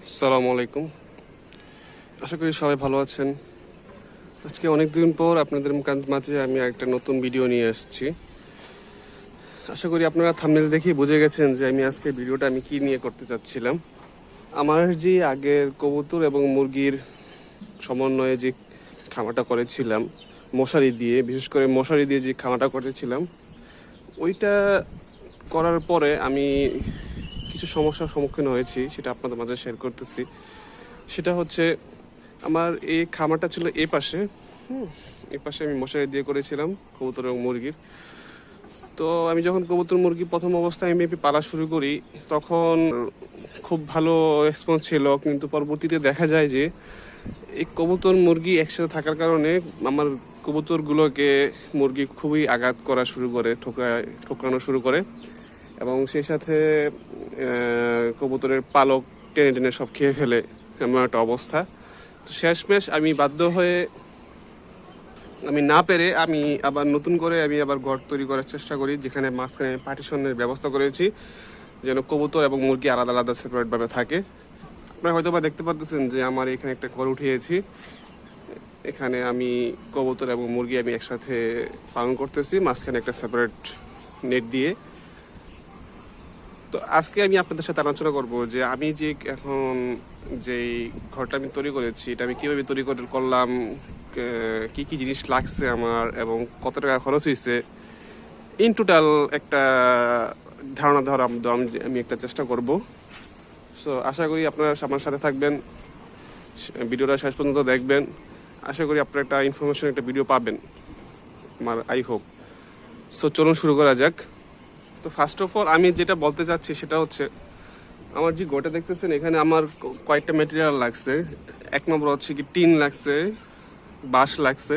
আসসালামু আলাইকুম। আশা করি সবাই ভালো আছেন। আজকে অনেক দিন পর আপনাদের মাঝে আমি একটা নতুন ভিডিও নিয়ে আসছি। আশা করি আপনারা থাম্বনেল দেখেই বুঝে গেছেন যে আমি আজকে ভিডিওটা আমি কি নিয়ে করতে চাচ্ছিলাম। আমার যে আগের কবুতর এবং মুরগির সমন্বয়ে যে খামাটা করেছিলাম, মশারি দিয়ে, বিশেষ করে মশারি দিয়ে যে খামাটা করেছিলাম, ওইটা করার পরে আমি কিছু সমস্যার সম্মুখীন হয়েছি, সেটা আপনাদের মাঝে শেয়ার করতেছি। সেটা হচ্ছে, আমার এই খামারটা ছিল এ পাশে। হুম, এ পাশে আমি মশারি দিয়ে করেছিলাম, কবুতর এবং মুরগির। তো আমি যখন কবুতর, মুরগি প্রথম অবস্থায় আমি পালা শুরু করি, তখন খুব ভালো রেসপন্স ছিল। কিন্তু পরবর্তীতে দেখা যায় যে, এই কবুতর, মুরগি একসাথে থাকার কারণে আমার কবুতরগুলোকে মুরগি খুবই আঘাত করা শুরু করে ঠোকায় ঠোকানো শুরু করে। এবং সেই সাথে কবুতরের পালক টেনে টেনে সব খেয়ে ফেলে, এমন একটা অবস্থা। তো শেষমেশ আমি বাধ্য হয়ে, আমি না পেরে আমি আবার নতুন করে আমি আবার ঘর তৈরি করার চেষ্টা করি, যেখানে মাঝখানে পার্টিশনের ব্যবস্থা করেছি, যেন কবুতর এবং মুরগি আলাদা আলাদা সেপারেটভাবে থাকে। আপনারা হয়তো বা দেখতে পারতেছেন যে আমার এখানে একটা ঘর উঠিয়েছি। এখানে আমি কবুতর এবং মুরগি আমি একসাথে পালন করতেছি, মাঝখানে একটা সেপারেট নেট দিয়ে। তো আজকে আমি আপনাদের সাথে আলোচনা করব যে আমি যে এখন যেই ঘরটা আমি তৈরি করেছি, এটা আমি কীভাবে তৈরি করে, করলাম, কে- কি কি জিনিস লাগছে আমার এবং কত টাকা খরচ হয়েছে ইন টোটাল একটা ধারণা ধরা, আমি একটা চেষ্টা করব। সো আশা করি আপনারা আমার সাথে থাকবেন। ভিডিওটা শেষ পর্যন্ত দেখবেন। আশা করি আপনারা একটা ইনফরমেশন একটা ভিডিও পাবেন। আমার আই হোপ সো চলুন শুরু করা যাক। তো ফার্স্ট অফ অল আমি যেটা বলতে চাচ্ছি সেটা হচ্ছে, আমার যে গোটা দেখতেছেন, এখানে আমার কয়েকটা মেটেরিয়াল লাগছে। এক নম্বর হচ্ছে কি, টিন লাগছে, বাঁশ লাগছে।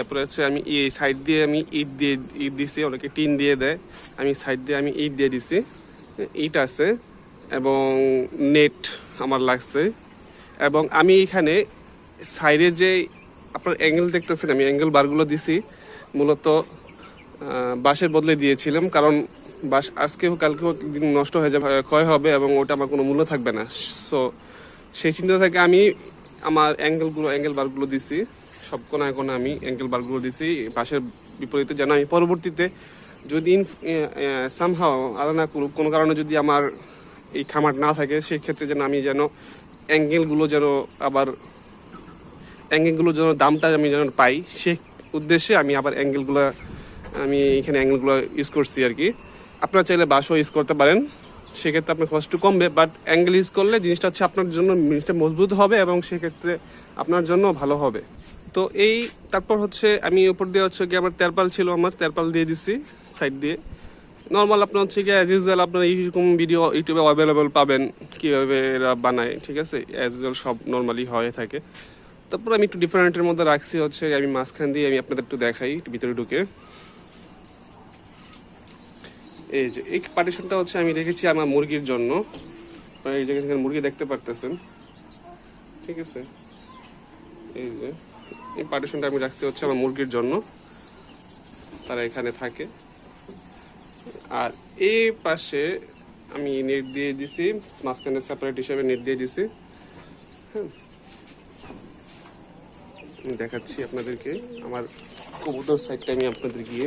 এরপরে হচ্ছে আমি এই সাইড দিয়ে আমি ইট দিয়ে, ইট দিছি অনেকে টিন দিয়ে দেয়। আমি সাইড দিয়ে আমি ইট দিয়ে দিছি। ইট আছে এবং নেট আমার লাগছে। এবং আমি এখানে সাইডে যে আপনার অ্যাঙ্গেল দেখতেছেন, আমি অ্যাঙ্গেল বারগুলো দিছি। মূলত বাঁশের বদলে দিয়েছিলাম, কারণ বাঁশ আজকেও কালকেও একদিন নষ্ট হয়ে যাবে, ক্ষয় হবে এবং ওটা আমার কোনো মূল্য থাকবে না। সো সেই চিন্তা থেকে আমি আমার অ্যাঙ্গেলগুলো অ্যাঙ্গেল বারগুলো দিছি। সব কোনায় কোনায় আমি অ্যাঙ্গেল বারগুলো দিছি। বাঁশের বিপরীতে যেন আমি পরবর্তীতে যদি সামহাও করুক কোনো কারণে যদি আমার এই খামার না থাকে, সেই ক্ষেত্রে যেন আমি যেন অ্যাঙ্গেলগুলো যেন আবার অ্যাঙ্গেলগুলো যেন দামটা আমি যেন পাই, সে উদ্দেশ্যে আমি আবার অ্যাঙ্গেলগুলো আমি এখানে অ্যাঙ্গেলগুলো ইউজ করছি আর কি। আপনারা চাইলে বাসও ইউজ করতে পারেন। সেক্ষেত্রে আপনার কষ্ট কমবে বাট অ্যাঙ্গেল ইউজ করলে জিনিসটা হচ্ছে আপনার জন্য জিনিসটা মজবুত হবে এবং সেক্ষেত্রে আপনার জন্য ভালো হবে। তো এই, তারপর হচ্ছে আমি উপর দিয়ে হচ্ছে কি আমার তেরপাল ছিল আমার, তেরপাল দিয়ে দিছি সাইড দিয়ে। নর্মাল আপনার হচ্ছে কি অ্যাজ ইউজুয়াল আপনার এইরকম ভিডিও ইউটিউবে অ্যাভেলেবল পাবেন, কীভাবে এরা বানায়, ঠিক আছে? অ্যাজ ইউজুয়াল সব নর্মালি হয়ে থাকে। তারপর আমি একটু ডিফারেন্টের মধ্যে রাখছি হচ্ছে, আমি মাঝখান দিয়ে আমি আপনাদের একটু দেখাই ভিতরে ঢুকে। এই যে, এই পার্টিশনটা হচ্ছে আমি রেখেছি আমার মুরগির জন্য। এই এখানে মুরগি দেখতে পারতেছেন। ঠিক আছে? এই যে, এই পার্টিশনটা আমি রাখছি হচ্ছে আমার মুরগির জন্য। তারা এখানে থাকে। আর এই পাশে আমি নেট দিয়ে দিছি, মাঝখানে সেপারেট হিসেবে নেট দিয়ে দিছি। হ্যাঁ। দেখাচ্ছি আপনাদেরকে। আমার কবুতর সাইডটা আমি আপনাদের গিয়ে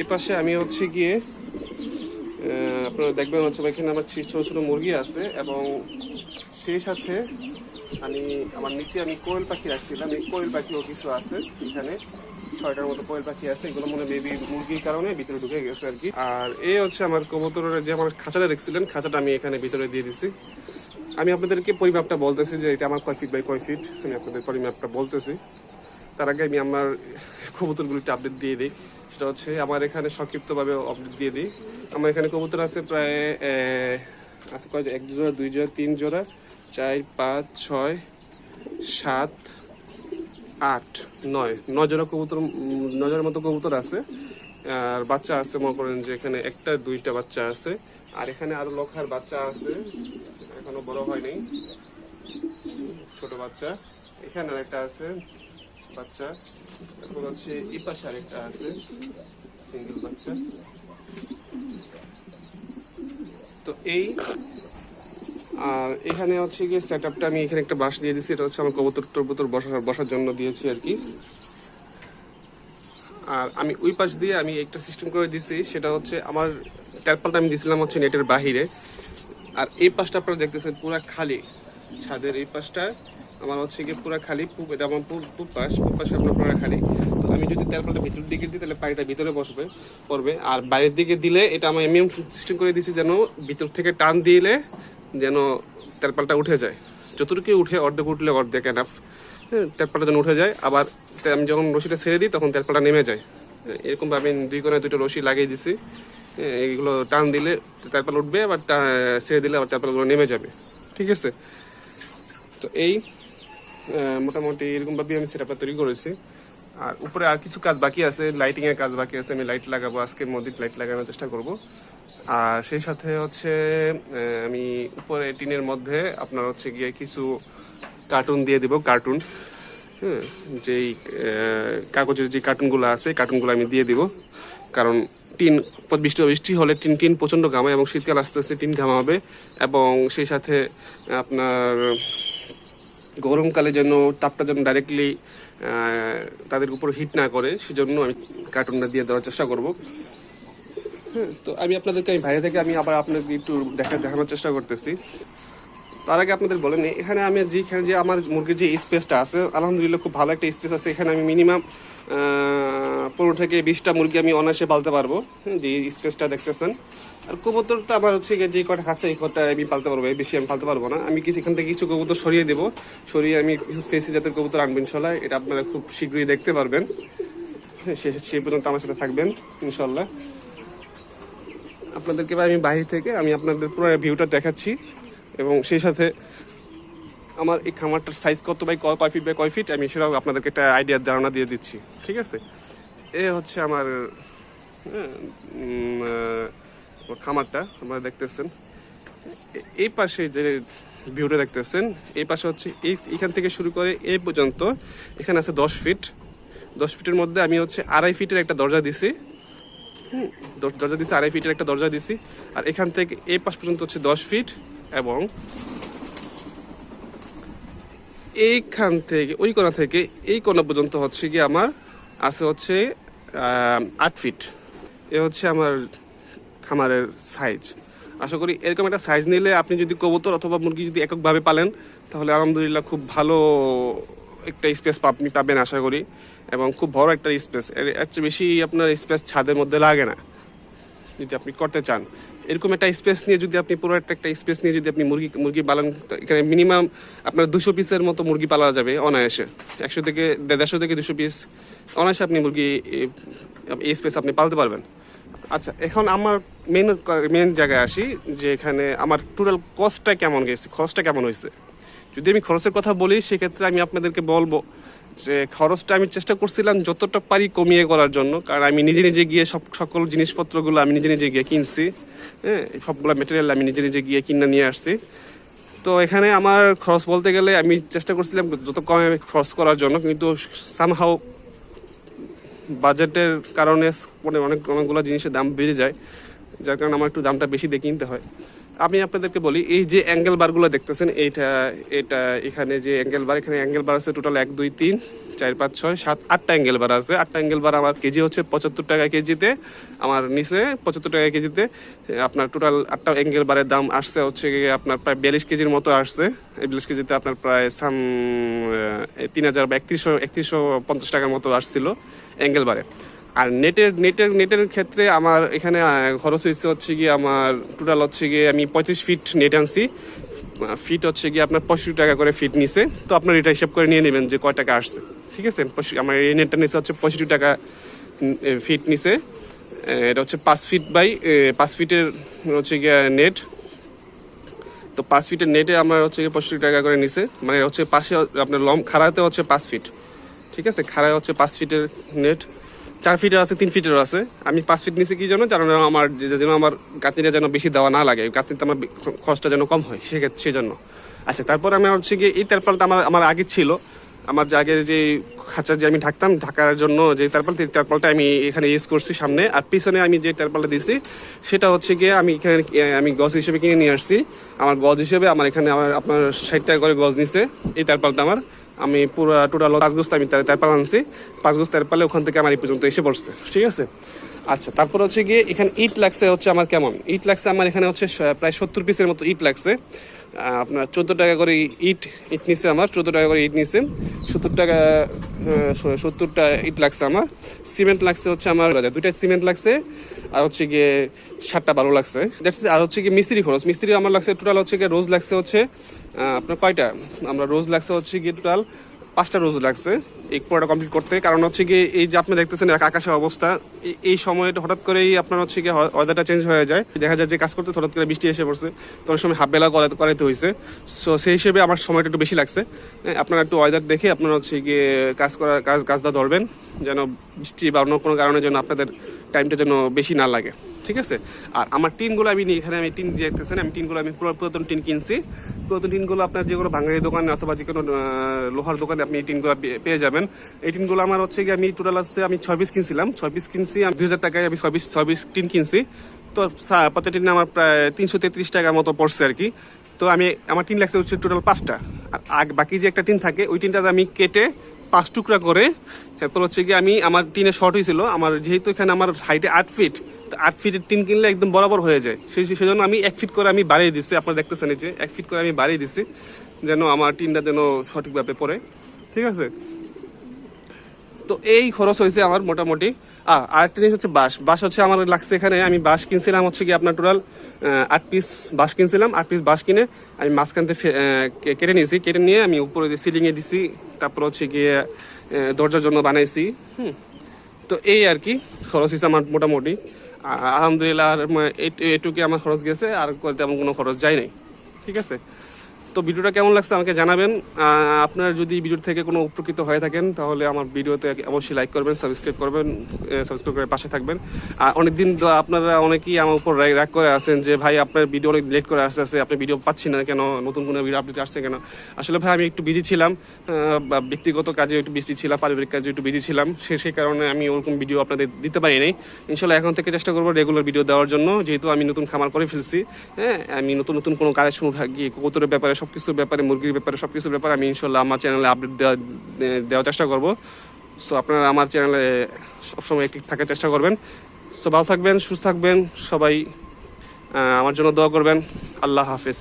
এ পাশে আমি হচ্ছে গিয়ে আপনারা দেখবেন হচ্ছে এখানে আমার ছোট ছোট মুরগি আছে এবং সেই সাথে আমি, আমার নিচে আমি কোয়েল পাখি রাখছিলাম। এই কোয়েল পাখিও কিছু আছে এখানে। ছয়টার মতো কোয়েল পাখি আছে। এগুলো মনে বেবি মুরগির কারণে ভিতরে ঢুকে গেছে আর কি। আর এই হচ্ছে আমার কবুতরের যে আমার খাঁচাটা দেখছিলেন, খাঁচাটা আমি এখানে ভিতরে দিয়ে দিছি। আমি আপনাদেরকে পরিমাপটা বলতেছি যে এটা আমার কয় ফিট বাই কয় ফিট আমি আপনাদের পরিমাপটা বলতেছি। তার আগে আমি আমার কবুতরগুলিতে আপডেট দিয়ে দিই। সেটা হচ্ছে আমার এখানে সংক্ষিপ্তভাবে আপডেট দিয়ে দিই। আমার এখানে কবুতর আছে প্রায় আছে কয় এক জোড়া দুই জোড়া তিন জোড়া চার পাঁচ ছয় সাত আট নয়। নয় জোড়া কবুতর উম, নয় জোড়ার মতো কবুতর আছে। আর বাচ্চা আছে মনে করেন যে এখানে একটা দুইটা বাচ্চা আছে। আর এখানে আরও লক্ষার বাচ্চা আছে। এখনও বড় হয়নি। ছোট বাচ্চা। এখানে আর একটা আছে। বাচ্চা তারপর হচ্ছে এই পাশে আরেকটা আছে, সিঙ্গেল বাচ্চা। এই, আর এখানে হচ্ছে গিয়ে সেট আপটা আমি এখানে একটা বাঁশ দিয়ে দিচ্ছি এটা হচ্ছে আমার কবুতর টবুতর বসার বসার জন্য দিয়েছি আর কি। আর আমি ওই পাশ দিয়ে আমি একটা সিস্টেম করে দিছি সেটা হচ্ছে আমার ট্যারপালটা আমি দিছিলাম হচ্ছে নেটের বাহিরে। আর এই পাশটা আপনারা দেখতেছেন পুরো খালি, ছাদের এই পাশটা। আমার হচ্ছে গিয়ে পুরো খালি পূব এটা আমার পূব পূব পাশ পূব পাশে আপনার পুরো খালি। তো আমি যদি ট্যারপালটা ভিতরের দিকে দিই তাহলে পানিটা ভিতরে বসবে পড়বে। আর বাইরের দিকে দিলে এটা আমি এমনি সিস্টেম করে দিছি যেন ভিতর থেকে টান দিলে যেন তেরপালটা উঠে যায়। যতটুকু উঠে অর্ধেক উঠলে অর্ধেক এনাফ হ্যাঁ তেরপালটা যেন উঠে যায়। আবার আমি যখন রশিটা ছেড়ে দিই তখন তেরপালটা নেমে যায়। হ্যাঁ, এরকমভাবে আমি দুই কোণে দুটো রশি লাগিয়ে দিছি হ্যাঁ, এইগুলো টান দিলে তেরপাল উঠবে আবার ছেড়ে দিলে আবার তেরপালগুলো নেমে যাবে। ঠিক আছে? তো এই মোটামুটি এরকমভাবে আমি সেটআপটা তৈরি করেছি। আর উপরে আর কিছু কাজ বাকি আছে লাইটিং এর কাজ বাকি আছে, আমি লাইট লাগাবো, আজকের মধ্যে লাইট লাগানোর চেষ্টা করব। আর সেই সাথে হচ্ছে আমি উপরে টিনের মধ্যে আপনার হচ্ছে গিয়ে কিছু কার্টুন দিয়ে দিব কার্টুন হ্যাঁ যেই কাগজের যে কার্টুনগুলো আছে কার্টুনগুলো আমি দিয়ে দিব। কারণ টিন, বৃষ্টি বৃষ্টি হলে টিন টিন প্রচণ্ড ঘামায় এবং শীতকাল আস্তে আস্তে টিন ঘামাবে এবং সেই সাথে আপনার গরমকালে যেন তাপটা যেন ডাইরেক্টলি তাদের উপর হিট না করে সেজন্য আমি কার্টুনটা দিয়ে দেওয়ার চেষ্টা করব। হ্যাঁ তো আমি আপনাদেরকে আমি বাইরে থেকে আমি আবার আপনাকে একটু দেখা দেখানোর চেষ্টা করতেছি। তার আগে আপনাদের বলেন এখানে আমি যেখানে যে আমার মুরগির যে স্পেসটা আছে আলহামদুলিল্লাহ খুব ভালো একটা স্পেস আছে। এখানে আমি মিনিমাম পনেরো থেকে বিশটা মুরগি আমি অনায়াসে পালতে পারব। হ্যাঁ, যে স্পেসটা দেখতেছেন। আর কবুতর তো আমার হচ্ছে যে কটা খাচ্ছে এই কটা আমি পালতে পারব বেশি আমি পালতে পারব না। আমি কিছু এখান থেকে কিছু কবুতর সরিয়ে দেবো। সরিয়ে আমি ফেসি জাতের কবুতর আনব ইনশাল্লাহ। এটা আপনারা খুব শীঘ্রই দেখতে পারবেন। হ্যাঁ, সে পর্যন্ত আমার সাথে থাকবেন ইনশাল্লাহ। আপনাদেরকে আমি বাইরে থেকে আমি আপনাদের পুরো ভিউটা দেখাচ্ছি। এবং সেই সাথে আমার এই খামারটার সাইজ কত বাই কয় কয় ফিট বাই কয় ফিট আমি সেটাও আপনাদেরকে একটা আইডিয়ার ধারণা দিয়ে দিচ্ছি। ঠিক আছে? এ হচ্ছে আমার হ্যাঁ, খামারটা, আপনারা দেখতেছেন। এই পাশে যে ভিউটা দেখতেছেন, এই পাশে হচ্ছে এই, এখান থেকে শুরু করে এই পর্যন্ত এখানে আছে দশ ফিট। দশ ফিটের মধ্যে আমি হচ্ছে আড়াই ফিটের একটা দরজা দিছি। দরজা দিছি, আড়াই ফিটের একটা দরজা দিছি। আর এখান থেকে এই পাশ পর্যন্ত হচ্ছে দশ ফিট এবং এইখান থেকে, ওই কোণা থেকে, এই কোণা পর্যন্ত হচ্ছে কি আমার আছে হচ্ছে আট ফিট। এ হচ্ছে আমার খামারের সাইজ আশা করি এরকম একটা সাইজ নিলে আপনি যদি কবুতর অথবা মুরগি যদি এককভাবে পালেন, তাহলে আলহামদুলিল্লাহ খুব ভালো একটা স্পেস আপনি পাবেন আশা করি। এবং খুব বড় একটা স্পেস এর চেয়ে বেশি আপনার স্পেস ছাদের মধ্যে লাগে না, যদি আপনি করতে চান। এরকম একটা স্পেস নিয়ে যদি আপনি পুরো একটা একটা স্পেস নিয়ে যদি আপনি মুরগি মুরগি পালন এখানে মিনিমাম আপনার দুশো পিসের মতো মুরগি পালা যাবে অনায়াসে। একশো থেকে দেড়শো থেকে দুশো পিস অনায়াসে আপনি মুরগি এই স্পেস আপনি পালতে পারবেন। আচ্ছা এখন আমার মেন মেন জায়গায় আসি যে এখানে আমার টোটাল কস্টটা কেমন গেছে? খরচটা কেমন হয়েছে? যদি আমি খরচের কথা বলি, সেক্ষেত্রে আমি আপনাদেরকে বলব যে খরচটা আমি চেষ্টা করছিলাম যতটা পারি কমিয়ে করার জন্য। কারণ আমি নিজে নিজে গিয়ে সব, সকল জিনিসপত্রগুলো আমি নিজে নিজে গিয়ে কিনছি হ্যাঁ সবগুলো মেটেরিয়াল আমি নিজে নিজে গিয়ে কিনে নিয়ে আসছি। তো এখানে আমার খরচ বলতে গেলে আমি চেষ্টা করছিলাম যত কমে খরচ করার জন্য, কিন্তু সামহাও বাজেটের কারণে মানে অনেক অনেকগুলো জিনিসের দাম বেড়ে যায়, যার কারণে আমার একটু দামটা বেশি দিয়ে কিনতে হয়। আমি আপনাদেরকে বলি, এই যে অ্যাঙ্গেল বারগুলো দেখতেছেন, এইটা, এটা এখানে যে অ্যাঙ্গেল বার এখানে অ্যাঙ্গেল বার আছে টোটাল এক, দুই, তিন, চার, পাঁচ, ছয়, সাত, আটটা অ্যাঙ্গেল বার আছে। আটটা অ্যাঙ্গেল বার আমার কেজি হচ্ছে পঁচাত্তর টাকা কেজিতে, আমার নিচে পঁচাত্তর টাকা কেজিতে। আপনার টোটাল আটটা অ্যাঙ্গেল বারের দাম আসছে হচ্ছে আপনার প্রায় বিয়াল্লিশ কেজির মতো আসছে। এই বিয়াল্লিশ কেজিতে আপনার প্রায় সাম তিন হাজার বা একত্রিশশো একত্রিশশো পঞ্চাশ টাকার মতো আসছিল অ্যাঙ্গেল বারে আর নেটের নেটের নেটের ক্ষেত্রে আমার এখানে খরচ হয়েছে হচ্ছে গিয়ে আমার টোটাল হচ্ছে গিয়ে আমি পঁয়ত্রিশ ফিট নেট আনছি। ফিট হচ্ছে গিয়ে আপনার পঁয়ষট্টি টাকা করে ফিট নিছে। তো আপনার এটা হিসাব করে নিয়ে নেবেন যে কয় টাকা আসছে। ঠিক আছে? আমার এই নেটটা নিচে হচ্ছে পঁয়ষট্টি টাকা ফিট নিছে। এটা হচ্ছে পাঁচ ফিট বাই পাঁচ ফিটের হচ্ছে গিয়ে নেট তো পাঁচ ফিটের নেটে আমার হচ্ছে গিয়ে পঁয়ষট্টি টাকা করে নিছে। মানে হচ্ছে পাশে আপনার লম, খাড়াতে হচ্ছে পাঁচ ফিট ঠিক আছে? খাড়ায় হচ্ছে পাঁচ ফিটের নেট চার ফিটের আছে, তিন ফিটের আছে। আমি পাঁচ ফিট নিচে কি জন্য? কারণ আমার যেন আমার গাঁথনিটা যেন বেশি দেওয়া না লাগে। গাঁথনিতে আমার খরচটা যেন কম হয় সেক্ষেত্রে সেজন্য। আচ্ছা তারপর আমি হচ্ছে গিয়ে এই তেরপালটা আমার আমার আগে ছিল। আমার যে আগের যে খাঁচা যে আমি ঢাকতাম, ঢাকার জন্য যে তারপাল তারপালটা আমি এখানে ইউজ করছি সামনে। আর পিছনে আমি যে তারপালটা দিছি, সেটা হচ্ছে গিয়ে আমি এখানে আমি গজ হিসেবে কিনে নিয়ে আসছি। আমার গজ হিসেবে আমার এখানে আমার আপনার ষাট টাকা করে গজ নিচ্ছে এই তারপালটা আমার। আমি পুরো টোটাল পাঁচ গোস্ত আমি তার তারপাল আনছি। পাঁচ গোস্ত তারপালে ওখান থেকে আমার এই পর্যন্ত এসে পড়ছে। ঠিক আছে? আচ্ছা তারপর হচ্ছে গিয়ে এখানে ইট লাগছে হচ্ছে আমার কেমন? ইট লাগছে আমার এখানে হচ্ছে প্রায় সত্তর পিসের মতো ইট লাগছে। আপনার চোদ্দ টাকা করে ইট ইট নিছে আমার, চোদ্দ টাকা করে ইট নিছে। সত্তর টাকা সত্তরটা ইট লাগছে আমার। সিমেন্ট লাগছে হচ্ছে আমার দুইটা সিমেন্ট লাগছে। আর হচ্ছে গিয়ে সাতটা বারো লাগছে। That's আর হচ্ছে গিয়ে মিস্ত্রি খরচ। মিস্ত্রি আমার লাগছে টোটাল হচ্ছে গিয়ে রোজ লাগছে হচ্ছে আপনার কয়টা? আমরা রোজ লাগছে হচ্ছে গিয়ে টোটাল পাঁচটা রোজ লাগছে, এই পুরোটা কমপ্লিট করতে। কারণ হচ্ছে কি এই যে আপনি দেখতেছেন এক আকাশের অবস্থা এই- সময়টা হঠাৎ করেই আপনার হচ্ছে কি ওয়েদারটা চেঞ্জ হয়ে যায়। দেখা যায় যে কাজ করতে হঠাৎ করে বৃষ্টি এসে পড়ছে, তো অনেক সময় হাফ বেলা করাতে হয়েছে সো সেই হিসেবে আমার সময়টা একটু বেশি লাগছে। আপনারা একটু ওয়েদার দেখে আপনারা হচ্ছে গিয়ে কাজ করার, কাজ, কাজটা ধরবেন, যেন বৃষ্টি বা অন্য কোনো কারণে যেন আপনাদের টাইমটা যেন বেশি না লাগে। ঠিক আছে? আর আমার টিনগুলো আমি এখানে আমি টিন দেখতেছেন, আমি টিনগুলো আমি পুরো পুরাতন টিন কিনছি। পুরাতন টিনগুলো আপনার যেগুলো বাঙালি দোকানে অথবা যে কোনো লোহার দোকানে আপনি এই টিনগুলো পেয়ে যাবেন। এই টিনগুলো আমার হচ্ছে কি আমি টোটাল হচ্ছে আমি ছয় পিস কিনছিলাম। ছয় পিস কিনছি, আমি দুই হাজার টাকায় আমি ছয় পিস ছয় টিন কিনছি। তো সা- প্রত্যেক টিনে আমার প্রায় তিনশো তেত্রিশ টাকার মতো পড়ছে আর কি। তো আমি, আমার টিন লাগছে হচ্ছে টোটাল পাঁচটা। আর বাকি যে একটা টিন থাকে, ওই টিনটাতে আমি কেটে পাঁচ টুকরা করে, তারপর হচ্ছে কি আমি, আমার টিনে শর্ট হয়েছিল। আমার যেহেতু এখানে আমার হাইটে আট ফিট আট ফিটের টিন কিনলে একদম বরাবর হয়ে যায়। সেই সেই জন্য আমি এক ফিট করে আমি বাড়িয়ে দিচ্ছি আপনারা দেখতেছেন যে এক ফিট করে আমি বাড়িয়ে দিচ্ছি যেন আমার টিনটা যেন সঠিকভাবে পড়ে। ঠিক আছে? তো এই খরচ হয়েছে আমার মোটামুটি। আরেকটা জিনিস হচ্ছে বাঁশ। বাঁশ হচ্ছে আমার লাগছে এখানে আমি বাঁশ কিনছিলাম হচ্ছে কি আপনার টোটাল আট পিস বাঁশ কিনছিলাম। আট পিস বাঁশ কিনে আমি মাঝখান থেকে ফে- আহ, কে- কেটে নিয়েছি। কেটে নিয়ে আমি উপরে দিয়ে সিলিংয়ে দিছি তারপর হচ্ছে গিয়ে দরজার জন্য বানাইছি। হুম। তো এই আর কি খরচ হয়েছে আমার মোটামুটি। আলহামদুলিল্লাহ আর এটুকুই আমার খরচ গেছে আর কোনো খরচ যায় নাই। ঠিক আছে? তো ভিডিওটা কেমন লাগছে আমাকে জানাবেন। আপনার যদি ভিডিও থেকে কোনো উপকৃত হয়ে থাকেন, তাহলে আমার ভিডিওতে অবশ্যই লাইক করবেন সাবস্ক্রাইব করবেন সাবস্ক্রাইব করে পাশে থাকবেন। আর অনেকদিন আপনারা অনেকেই আমার উপর রাগ করে আছেন যে, ভাই, আপনার ভিডিও অনেক লেট করে আসতে আসে আপনি ভিডিও পাচ্ছি না কেন? নতুন কোনো ভিডিও আপডেট আসছে কেন? আসলে ভাই, আমি একটু বিজি ছিলাম ব্যক্তিগত কাজে একটু বিজি ছিলাম, পারিবারিক কাজে একটু বিজি ছিলাম, সে সেই কারণে আমি ওরকম ভিডিও আপনাদের দিতে পারি নাই। ইনশাল্লাহ এখন থেকে চেষ্টা করব রেগুলার ভিডিও দেওয়ার জন্য, যেহেতু আমি নতুন খামার করে ফেলছি হ্যাঁ আমি নতুন নতুন কোনো শুরু গিয়ে কবুতরের ব্যাপারে সব কিছুর ব্যাপারে, মুরগির ব্যাপারে সব কিছুর ব্যাপারে আমি ইনশাল্লাহ আমার চ্যানেলে আপডেট দেওয়া দেওয়ার চেষ্টা করব। সো আপনারা আমার চ্যানেলে সবসময় একটি থাকার চেষ্টা করবেন। সো ভালো থাকবেন, সুস্থ থাকবেন, সবাই আমার জন্য দোয়া করবেন। আল্লাহ হাফিজ।